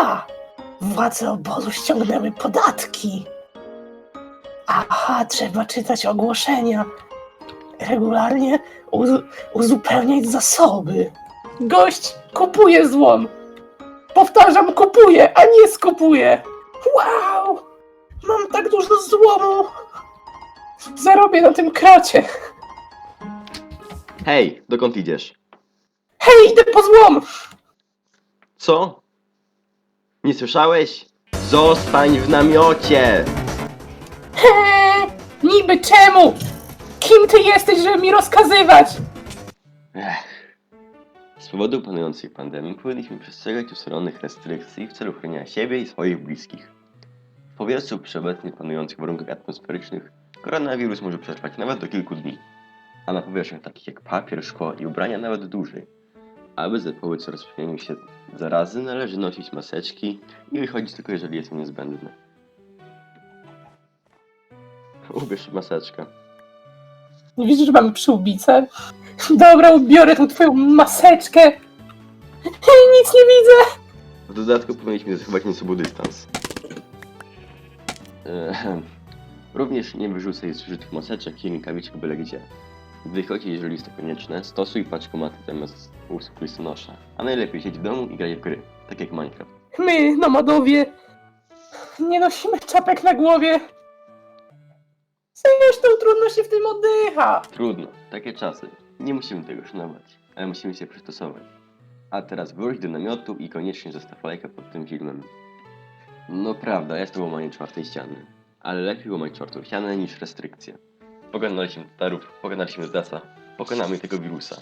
Aha! Władze obozu ściągnęły podatki. Aha, trzeba czytać ogłoszenia. Regularnie uz- uzupełniać zasoby. Gość kupuje złom. Powtarzam, kupuje, a nie skupuje. Wow! Mam tak dużo złomu. Zarobię na tym kracie. Hej, dokąd idziesz? Hej, idę po złom! Co? Nie słyszałeś? Zostań w namiocie! He, niby czemu? Kim ty jesteś, żeby mi rozkazywać? Ech. Z powodu panującej pandemii powinniśmy przestrzegać usalonych restrykcji w celu chronienia siebie i swoich bliskich. W powietrzu przy obecnie panujących warunkach atmosferycznych koronawirus może przetrwać nawet do kilku dni, a na powierzchniach takich jak papier, szkło i ubrania nawet dłużej. Aby zapobiec rozprzestrzenianiu się zarazy należy nosić maseczki i wychodzić tylko jeżeli jest to niezbędne. Ubierz maseczkę. Nie widzisz, że mamy przyłbicę? Dobra, ubiorę tą twoją maseczkę. Hej, nic nie widzę. W dodatku powinniśmy zachować sobą dystans. Ehem. Również nie wyrzucaj zużytych maseczek i rękawiczek byle gdzie. Wychodź, jeżeli jest to konieczne, stosuj paczkomaty zamiast usług listonosza. A najlepiej siedź w domu i graj w gry, tak jak Minecraft. My, nomadowie, nie nosimy czapek na głowie. Zresztą trudno się w tym oddycha. Trudno, takie czasy. Nie musimy tego szanować, ale musimy się przystosować. A teraz wróć do namiotu i koniecznie zostaw lajka pod tym filmem. No prawda, jest to łamanie czwartej ściany. Ale lepiej łamać czwartą ścianę niż restrykcje. Pokonaliśmy Tatarów, pokonaliśmy Zdasa, pokonamy tego wirusa.